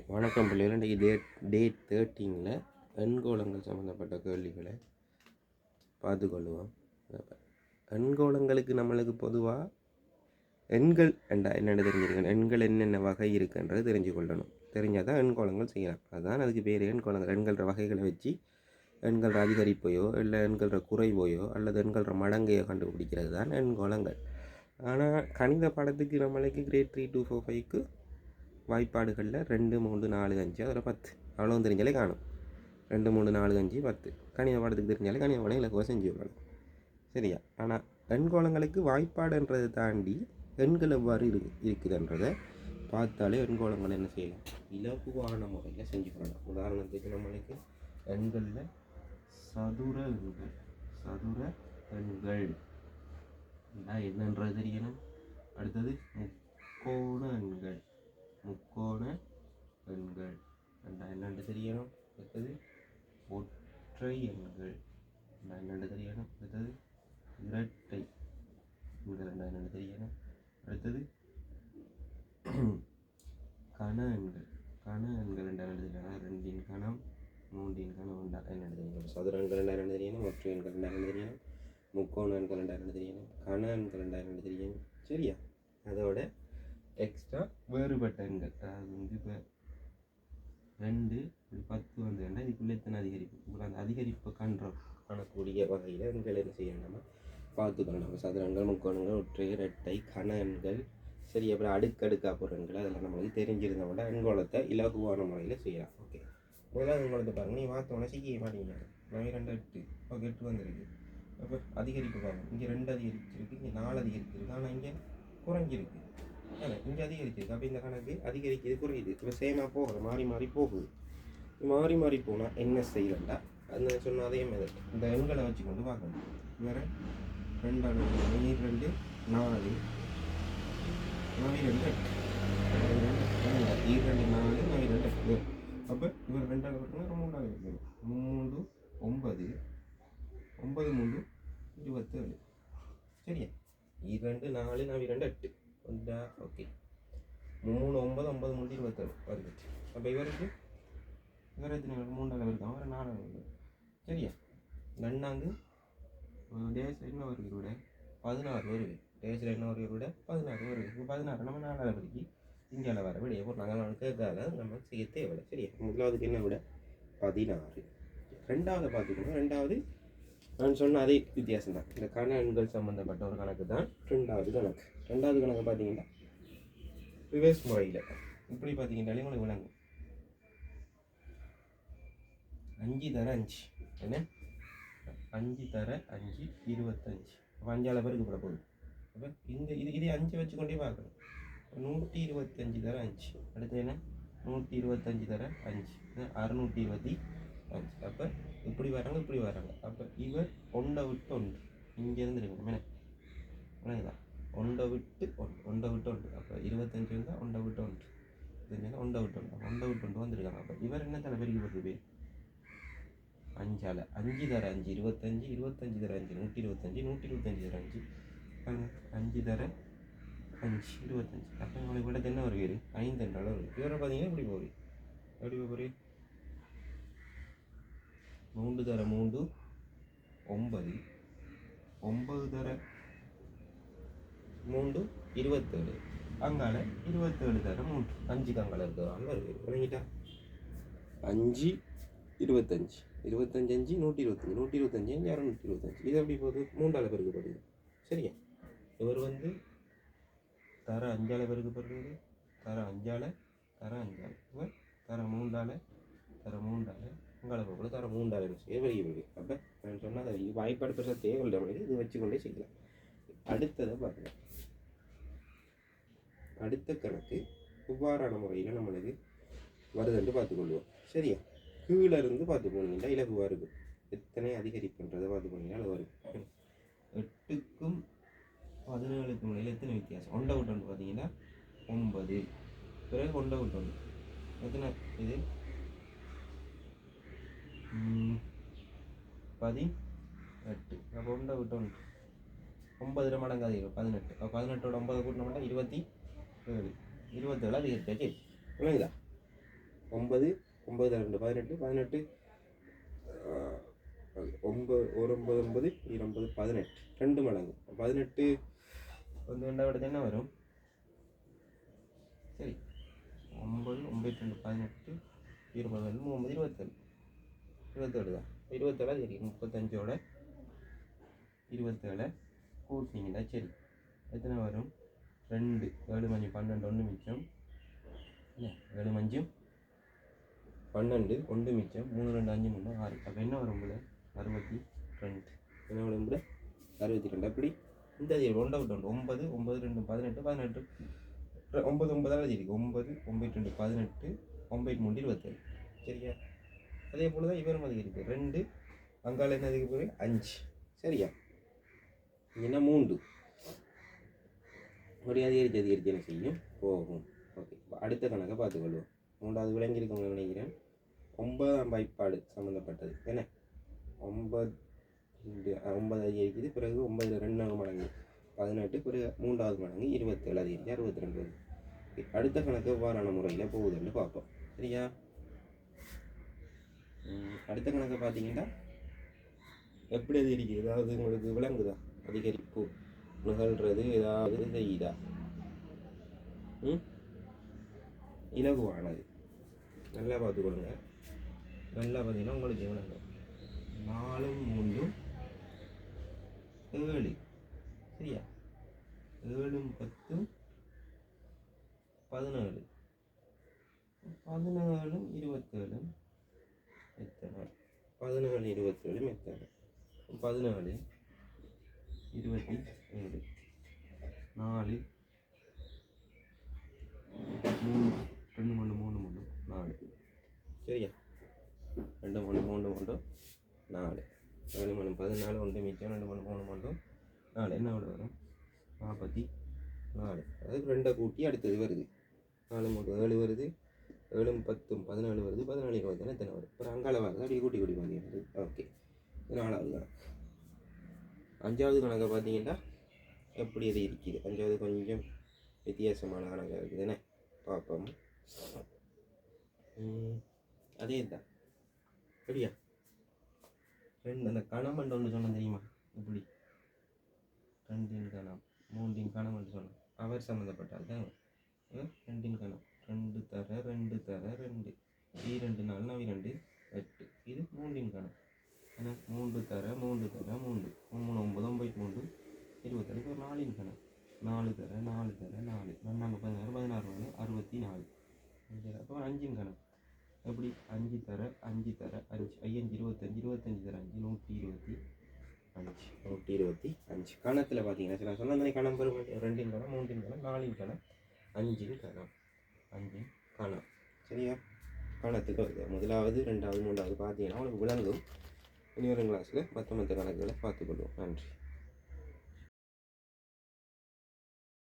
Okay வணக்கம் பிள்ளைகள் இன்றைக்கு டேட் டேட் தேர்ட்டீனில் எண்கோளங்கள் சம்மந்தப்பட்ட கேள்விகளை பார்த்துக்கொள்வோம். எண்கோளங்களுக்கு நம்மளுக்கு பொதுவாக எண்கள் என்றா என்னென்ன தெரிஞ்சிருக்கணும். எண்கள் என்னென்ன வகை இருக்குன்றது தெரிஞ்சு கொள்ளணும். தெரிஞ்சால் தான் எண்கோளங்கள் செய்யலாம். அதுதான் அதுக்கு பேர் எண்கோளங்கள் எண்கள வகைகளை வச்சு எண்கள அதிகரிப்பையோ இல்லை எண்கள குறைவையோ அல்லது எண்கள மடங்கையோ கண்டுபிடிக்கிறது தான் எண்கோளங்கள் ஆனால் கணித படத்துக்கு நம்மளுக்கு கிரேட் த்ரீ டூ ஃபோர் ஃபைவ்க்கு வாய்ப்பாடுகளில் ரெண்டு மூணு நாலு அஞ்சு அதில் பத்து. அவ்வளோ தெரிஞ்சாலே காணும். ரெண்டு மூணு நாலு அஞ்சு பத்து. கணித பாடத்துக்கு தெரிஞ்சாலே கணித பாடம் இலக்குவ செஞ்சு விடணும் சரியா? ஆனால் எண்கோளங்களுக்கு வாய்ப்பாடுன்றதை தாண்டி எண்கள் எவ்வாறு இரு இருக்குதுன்றதை பார்த்தாலே எண்கோளங்கள் என்ன செய்யலாம்? இலகுவான முறையில் செஞ்சு கொள்ளலாம். உதாரணத்துக்கு நம்மளுக்கு எண்களில் சதுர எண்கள் சதுர எண்கள் என்னன்றது தெரியணும். அடுத்தது முக்கோண எண்கள். முக்கோண எண்கள். ரெண்டா என்னென்று தெரியணும்? அடுத்தது ஒற்றை எண்கள். ரெண்டா என்னென்று தெரியணும்? அடுத்தது இரட்டை எண்கள். ரெண்டா என்னென்று தெரியணும்? அடுத்தது கன எண்கள். கன எண்கள் ரெண்டா என்னென்று தெரியணும்? ரெண்டின் கணம் மூன்றின் கணம் ரெண்டா என்னென்று தெரியணும்? சதுர எண்கள் ரெண்டா என்னென்று தெரியணும்? ஒற்றை எண்கள் ரெண்டா என்னென்று தெரியணும்? முக்கோண எண்கள் ரெண்டா என்னென்று தெரியணும்? கன எண்கள் ரெண்டா என்னென்று தெரியணும்? சரியா? அதோட எக்ஸ்ட்ரா வேறுபட்ட எண்கள். அதாவது வந்து இப்போ ரெண்டு இப்படி பத்து வந்து வேண்டாம் இதுக்குள்ளே எத்தனை அதிகரிப்பு? இப்போ அந்த அதிகரிப்பை காண்ற காணக்கூடிய வகையில் எண்கள் என்ன செய்யணும் நம்ம பார்த்துக்கணும் நம்ம சதுரங்கள் முக்கோணங்கள் ஒற்றை இரட்டை கன எண்கள் சரி அப்புறம் அடுக்கடுக்காக போகிற எண்கள் அதெல்லாம் நம்மளுக்கு தெரிஞ்சிருந்தோம்னா எண்கோளத்தை இலகுவான முறையில் செய்யலாம். ஓகே. முதலாவது எண்கோளத்தை பாருங்க. நீ மாற்றோன்னா சிக்கிய மாட்டீங்க. நான் ரெண்டு எட்டு ஓகே எட்டு வந்துருக்கு. அப்போ அதிகரிப்பு பாருங்க. இங்கே ரெண்டு அதிகரிச்சிருக்கு இங்கே நாலு அதிகரிச்சிருக்கு. ஆனால் இங்கே குறைஞ்சிருக்கு. இங்கே அதிகரிச்சிருக்கு அப்போ இந்த கணக்கு அதிகரிக்கிறது குறையுது இப்போ சேமாக போகுது மாறி மாறி போகுது மாறி மாறி போனால் என்ன செய்யலண்டா அந்த சொன்ன அதே மாதிரி இந்த எண்களை வச்சு கொண்டு பார்க்கணும் வேறு ரெண்டாவது நீர் ரெண்டு நாலு நவி ரெண்டு ஈர் ரெண்டு நாலு நவி ரெண்டு எட்டு அப்போ இவர் ரெண்டாவது பார்த்தீங்கன்னா மூணாவது இருக்குது மூணு ஒன்பது ஒன்பது மூணு இருபத்தேழு சரியா இரண்டு நாலு நவி ரெண்டு எட்டு ஒன்றா ஓகே மூணு ஒன்பது ஒன்பது மூணு இருபத்தேழு வருது அப்போ இவருக்கு இவர் எத்தனை மூன்றாவது இருக்கான் அவர் நாலாவது வருது சரியா? ரெண்டாந்து டேஸ் என்ன வருது இவரோட? பதினாறு வருது டேஸில் என்ன வருது இவரோட? பதினாறு வருது இப்போ பதினாறு நம்ம நாலாவது படிக்கு இந்தியாவில் வர விட எப்போ நாங்கள் கேட்காத நம்ம செய்ய தேவையில்லை. சரியா? முதலாவதுக்கு என்ன விட? பதினாறு. ரெண்டாவது பார்த்துக்கணும். ரெண்டாவது நான் சொன்ன அதே வித்தியாசம் தான். இந்த கண எண்கள் சம்மந்தப்பட்ட ஒரு கணக்கு தான் ரெண்டாவது கணக்கு. ரெண்டாவது கணக்கு பார்த்தீங்கன்னா ரிவர்ஸ் முறையில். இப்படி பார்த்தீங்கன்னாலே உங்களுக்கு விளங்கும் அஞ்சு தர அஞ்சு. என்ன? அஞ்சு தர அஞ்சு இருபத்தஞ்சு. அப்போ அஞ்சால பேருக்கு போட போகுது. அப்போ இந்த இது இதே அஞ்சு வச்சுக்கொண்டே பார்க்கணும். நூற்றி இருபத்தஞ்சு தர அஞ்சு. அடுத்து என்ன? நூற்றி இருபத்தஞ்சு தர அஞ்சு. அறுநூற்றி இருபத்தி அப்போ இப்படி வராங்க இப்படி வராங்க அப்போ இவர் ஒண்டை விட்டு ஒன்று. இங்கேருந்து இருக்கணும் என்ன விளங்குதா விட்டு ஒன்று. ஒண்டை விட்டு ஒன்று. அப்போ இருபத்தஞ்சு இருந்தால் ஒண்டை விட்டு ஒன்று. தெரிஞ்சா ஒண்டை விட்டு ஒன்று. ஒண்டை விட்டு ஒன்று வந்திருக்காங்க. அப்போ இவர் என்ன தலை பெருக்கி போட்டு பேர் அஞ்சால் அஞ்சு தர அஞ்சு. இருபத்தஞ்சு இருபத்தஞ்சு தர அஞ்சு. நூற்றி இருபத்தஞ்சு நூற்றி இருபத்தஞ்சு தர அஞ்சு. அஞ்சு தர அஞ்சு. இருபத்தஞ்சு. அப்போ உங்களுக்கு விட என்ன ஒரு பேர் ஐந்து என்றாலும் ஒரு. இவரை பார்த்தீங்கன்னா இப்படி போகுது. எப்படி போகுது? மூன்று தர மூன்று ஒன்பது. ஒன்பது தர மூன்று இருபத்தேழு. அங்கால இருபத்தேழு தர மூன்று. அஞ்சு கங்கால இருக்கிறாங்க வருது விளங்கிட்டா அஞ்சு இருபத்தஞ்சு. இருபத்தஞ்சு அஞ்சு நூற்றி இருபத்தஞ்சி. நூற்றி இருபத்தஞ்சு அஞ்சு இரநூத்தி இருபத்தஞ்சு. இது எப்படி போகுது? மூன்றால பேருக்கு போடுது சரியா? இவர் வந்து தர அஞ்சால பேருக்கு போடுறது தர அஞ்சால தர அஞ்சால். இவர் தர மூன்றால தர மூன்றால உங்களுக்கு கூட தர மூன்றால செய்ய வெளியே பெரிய அப்போ நான் சொன்னால் அது வாய்ப்பாடு பெருசாக தேவையில்லை. நம்மளுக்கு இது வச்சுக்கொண்டே செய்யலாம். அடுத்ததை பார்க்கலாம் அடுத்த கணக்கு இவ்வாறான முறையில் நம்மளுக்கு வருதுன்னு பார்த்துக்கொள்வோம். சரியா? கீழே இருந்து பார்த்து போனீங்கன்னா இலகு வருது எத்தனை அதிகரிப்புன்றதை பார்த்து போனீங்கன்னா அது வருது எட்டுக்கும் பதினேழுக்கும் இடையில் எத்தனை வித்தியாசம்? ஒண்டை விட்டு ஒன்று பார்த்தீங்கன்னா ஒன்பது. பிறகு ஒண்டை விட்டு ஒன்று. எத்தனை? இது பதி எட்டு அப்போ ஒண்டை விட்டு ஒன்று ஒன்பது மடங்கு அதிகம் பதினெட்டு அப்போ பதினெட்டோட ஒன்பது கூட்டின மட்டும் இருபத்தி ஏழு இருபத்தேழு அதிகரிச்சாச்சு விளங்குதா ஒன்பது ஒன்பது ரெண்டு பதினெட்டு பதினெட்டு ஒன்பது ஒரு ஒன்பது ஒன்பது இருபது பதினெட்டு ரெண்டு மடங்கு பதினெட்டு வந்து ரெண்டாவது என்ன வரும் சரி ஒன்பது ஒன்பது ரெண்டு பதினெட்டு இருபது ரெண்டு ஒன்பது இருபத்தேழு இருபத்தேழு தான். இருபத்தேழு? சரி முப்பத்தஞ்சோட இருபத்தேழை. கூட்டினீங்கன்னா சரி. எத்தனை வரும்? ரெண்டு. ஏழு மஞ்சு பன்னெண்டு ஒன்று மிச்சம். இல்லை ஏழு மஞ்சும் பன்னெண்டு ஒன்று மிச்சம். மூணு ரெண்டு அஞ்சு மூணு ஆறு. அப்போ என்ன வரும் போல அறுபத்தி ரெண்டு. என்ன வரும் போல அறுபத்தி ரெண்டு. அப்படி. இந்த அது ஒன்றை விட்டு ஒன்பது ஒன்பது ரெண்டு பதினெட்டு பதினெட்டு. ஒன்பது ஒன்பதாவது இருக்கு ஒன்பது ஒம்பது ரெண்டு பதினெட்டு ஒம்பது மூணு இருபத்தேழு. சரியா? அதே போல் தான் இவரும் அதிகரிப்பு ரெண்டு அங்கால என்ன அதிகரிப்பு பிறகு அஞ்சு. சரியா? என்ன மூன்று. ஒரு அதிகரித்து அதிகரித்து என்ன செய்யும்? போகும். ஓகே அடுத்த கணக்கை பார்த்துக்கொள்வோம் மூன்றாவது விளங்கியிருக்கவங்க நினைக்கிறேன். ஒன்பதாம் வாய்ப்பாடு சம்மந்தப்பட்டது என்ன? ஒன்பது ரெண்டு, ஒன்பது அதிகரிக்குது. பிறகு ஒன்பது ரெண்டாவது மடங்கு. பதினெட்டு பிறகு மூன்றாவது மடங்கு. இருபத்தேழு அதிகரிச்சு அறுபத்தி ரெண்டு. அடுத்த கணக்கு எவ்வாறான முறையில் போகுதுன்னு பார்ப்போம். சரியா? அடுத்த கணக்கை பார்த்தீங்கன்னா எப்படி அதிகரிக்குது ஏதாவது உங்களுக்கு விளங்குதா அதிகரிப்பு நிகழ்றது ஏதாவது செய்யுதா? ம்? இலகுவானது. நல்லா பார்த்துக்கொள்ளுங்க. நல்லா பார்த்தீங்கன்னா உங்களுக்கு விளங்கும் நாலு மூன்றும் ஏழு சரியா ஏழும் பத்தும் பதினேழு பதினேழும் இருபத்தேழும் எத்தனை பதினேழு இருபத்தேழும் எத்தனை பதினாலு இருபத்தி ஏழு நாலு மூணு ரெண்டு மூணு மூணு மூணு நாலு. சரியா ரெண்டு மூணு மூணு மூணு நாலு. ஏழு மூணு பதினாலு ஒன்று மிச்சம் ரெண்டு மூணு மூணு மூணு நாலு. என்ன விட வரும்? நாற்பத்தி நாலு. அதாவது ரெண்டை கூட்டி அடுத்தது வருது. நாலு மூணு ஏழு வருது. ஏழும் பத்தும் பதினாலு வருது. பதினாலு இருபத்தி எத்தனை வருது அப்புறம் அங்கால வருது அப்படியே கூட்டி கூட்டி பார்த்தீங்க ஓகே. நாலாவது தான். அஞ்சாவது கணக்கை பார்த்தீங்கன்னா எப்படி அது இருக்குது? அஞ்சாவது கொஞ்சம் வித்தியாசமான கணக்காக இருக்குதுன்னு பார்ப்போம். அதே தான் சரியா? ரெண்டு அந்த கணம் ஒன்று சொன்னேன் தெரியுமா? இப்படி. ரெண்டின் கணம். மூன்றின் கணம் என்று சொன்னேன். அவர் சம்மந்தப்பட்டால் தான். ரெண்டின் கணம். ரெண்டு தர ரெண்டு தர ரெண்டு. இரண்டு நாலு நவி ரெண்டு எட்டு. இது மூன்றின் கணம். ஏன்னா மூன்று தர மூன்று தர மூன்று. மூணு ஒம்பது ஒம்பது மூன்று. இருபத்தெட்டு ஒரு நாலின் கணம் நாலு தர நாலு தர நாலு. ரெண்டாங்க பதினாறு பதினாறு நாலு அறுபத்தி நாலு அஞ்சு அப்போ அஞ்சின் கணம் எப்படி? அஞ்சு தர அஞ்சு தர அஞ்சு. ஐயஞ்சு இருபத்தஞ்சு இருபத்தஞ்சு தர அஞ்சு. நூற்றி இருபத்தி அஞ்சு. நூற்றி இருபத்தி அஞ்சு. கணத்தில் பார்த்தீங்கன்னா நான் சொன்ன கணம் பெரும் ரெண்டின் கணம் மூன்றின் கணம் நாலின் கணம் அஞ்சின் கணம். அஞ்சின் கணம். சரியா? கணத்துக்கு முதலாவது ரெண்டாவது மூன்றாவது பார்த்தீங்கன்னா உங்களுக்கு விளங்கும். இனி வரும் கிளாஸில் மற்ற மற்ற கணக்குகளை பார்த்துக்கொள்வோம். நன்றி.